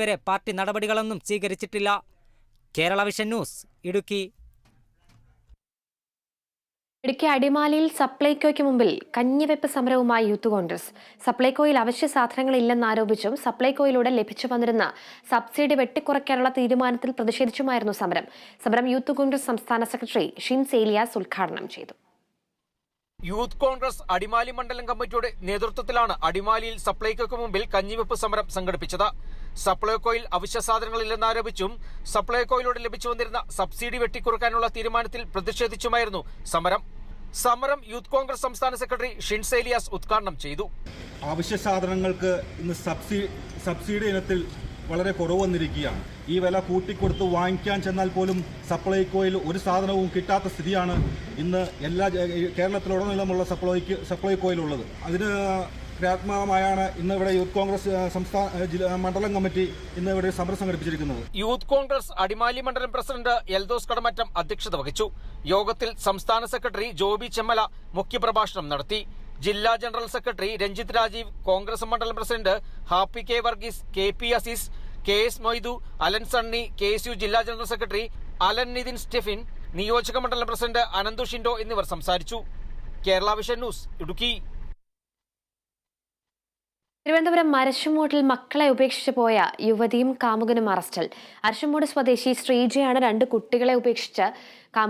വരെ പാർട്ടി നടപടികളൊന്നും സ്വീകരിച്ചിട്ടില്ല. Kerala vision news Idukki. Idukki അടിമാലിയിൽ സപ്ലൈകോയ്ക്ക് മുമ്പിൽ കഞ്ഞിവെപ്പ് സമരവുമായി യൂത്ത് കോൺഗ്രസ്. സപ്ലൈകോയിൽ അവശ്യ സാധനങ്ങൾ ഇല്ലെന്നാരോപിച്ചും സപ്ലൈകോയിലൂടെ ലഭിച്ചു വന്നിരുന്ന സബ്സിഡി വെട്ടിക്കുറയ്ക്കാനുള്ള തീരുമാനത്തിൽ പ്രതിഷേധിച്ചുമായിരുന്നു സമരം. സമരം യൂത്ത് കോൺഗ്രസ് സംസ്ഥാന സെക്രട്ടറി ഷിൻസ് സേലിയാസ് ഉദ്ഘാടനം ചെയ്തു. യൂത്ത് കോൺഗ്രസ് അടിമാലി മണ്ഡലം കമ്മിറ്റിയുടെ നേതൃത്വത്തിലാണ് അടിമാലിയിൽ സപ്ലൈകോയ്ക്ക് മുമ്പിൽ കഞ്ഞിവെപ്പ് സമരം സംഘടിപ്പിച്ചത്. സപ്ലൈകോയിൽ അവശ്യ സാധനങ്ങളില്ലെന്നാരോപിച്ചും സപ്ലൈകോയിലൂടെ ലഭിച്ചു വന്നിരുന്ന സബ്സിഡി വെട്ടിക്കുറക്കാനുള്ള തീരുമാനത്തിൽ പ്രതിഷേധിച്ചുമായിരുന്നു സമരം. സമരം യൂത്ത് കോൺഗ്രസ് സംസ്ഥാന സെക്രട്ടറി ഷിൻസേലിയാസ് ഉദ്ഘാടനം ചെയ്തു. അവശ്യ സാധനങ്ങൾക്ക് ഇന്ന് സബ്സിഡി സബ്സിഡി ഇനത്തിൽ വളരെ കുറവ് വന്നിരിക്കുകയാണ് ഈ വില കൂട്ടിക്കൊടുത്ത് വാങ്ങിക്കാൻ ചെന്നാൽ പോലും സപ്ലൈകോയിൽ ഒരു സാധനവും കിട്ടാത്ത സ്ഥിതിയാണ് ഇന്ന് എല്ലാ കേരളത്തിലുടനീളമുള്ള സപ്ലൈക്ക് സപ്ലൈകോയിലുള്ളത്. അതിന് ക്രിയാത്മകമായാണ് ഇന്ന് ഇവിടെ യൂത്ത് കോൺഗ്രസ് സംസ്ഥാന മണ്ഡലം കമ്മിറ്റി ഇന്ന് ഇവിടെ സമരം സംഘടിപ്പിച്ചിരിക്കുന്നത്. യൂത്ത് കോൺഗ്രസ് അടിമാലി മണ്ഡലം പ്രസിഡന്റ് എൽദോസ് കടമറ്റം അധ്യക്ഷത വഹിച്ചു. യോഗത്തിൽ സംസ്ഥാന സെക്രട്ടറി ജോബി ചെമ്മല മുഖ്യപ്രഭാഷണം നടത്തി. ജില്ലാ ജനറൽ സെക്രട്ടറി രഞ്ജിത്ത് രാജീവ് കോൺഗ്രസ് മണ്ഡലം president Happy K Varghese K P Azeez K S Moidu Alan Sunny K S U ജില്ലാ general secretary Alan Nithin Stephin നിയോജക മണ്ഡലം പ്രസിഡന്റ് അനന്തു ഷിൻഡോ എന്നിവർ സംസാരിച്ചു. Kerala vision news Idukki. Thiruvananthapuram അരശുമൂട്ടിൽ മക്കളെ ഉപേക്ഷിച്ച് പോയ യുവതിയും കാമുകനും അറസ്റ്റിൽ. അരശുമൂട് സ്വദേശി ശ്രീജയാണ് രണ്ട് കുട്ടികളെ ഉപേക്ഷിച്ച് കാമുക